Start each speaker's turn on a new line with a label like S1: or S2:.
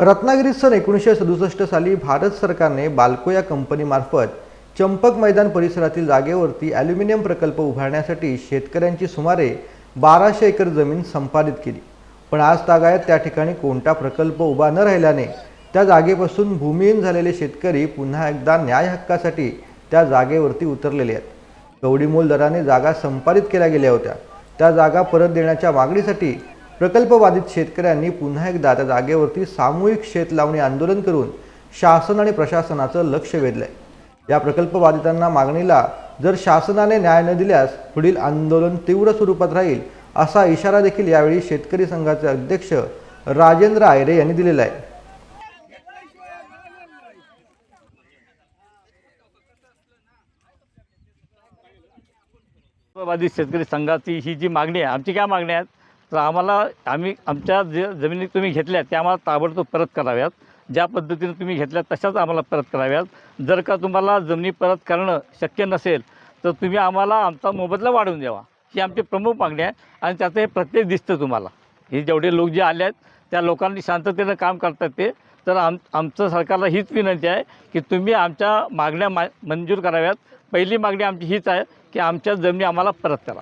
S1: रत्नागिरीत सन एकोणीसशे सदुसष्ट साली भारत सरकारने बाल्को या कंपनीमार्फत चंपक मैदान परिसरातील जागेवरती ॲल्युमिनियम प्रकल्प उभारण्यासाठी शेतकऱ्यांची सुमारे बाराशे एकर जमीन संपादित केली. पण आज तागायत त्या ठिकाणी कोणता प्रकल्प उभा न राहिल्याने त्या जागेपासून भूमिहीन झालेले शेतकरी पुन्हा एकदा न्याय हक्कासाठी त्या जागेवरती उतरलेले आहेत. कवडीमोल दराने जागा संपादित केल्या गेल्या होत्या. त्या जागा परत देण्याच्या मागणीसाठी प्रकल्पबाधित शेतकऱ्यांनी पुन्हा एकदा त्या जागेवरती सामूहिक शेत लावणी आंदोलन करून शासन आणि प्रशासनाचं लक्ष वेधलंय. या प्रकल्पबाधितांना मागणीला जर शासनाने न्याय न दिल्यास पुढील आंदोलन तीव्र स्वरूपात राहील असा इशारा देखील यावेळी शेतकरी संघाचे अध्यक्ष राजेंद्र आयरे यांनी दिलेला आहे.
S2: बाधित शेतकरी संघाची ही जी मागणी आहे आमची काय मागणी आहेत तर आम्हाला आम्ही आमच्या जे जमिनी तुम्ही घेतल्या त्या आम्हाला ताबडतोब परत कराव्यात. ज्या पद्धतीनं तुम्ही घेतल्या तशाच आम्हाला परत कराव्यात. जर का तुम्हाला जमिनी परत करणं शक्य नसेल तर तुम्ही आम्हाला आमचा मोबदला वाढवून द्यावा. ही आमची प्रमुख मागणी आहे आणि त्याचं हे प्रत्येक दिसतं तुम्हाला. हे जेवढे लोक जे आले आहेत त्या लोकांनी शांततेनं काम करतात ते. तर आम आमचं सरकारला हीच विनंती आहे की तुम्ही आमच्या मागण्या मा मंजूर कराव्यात. पहिली मागणी आमची हीच आहे की आमच्या जमिनी आम्हाला परत करा.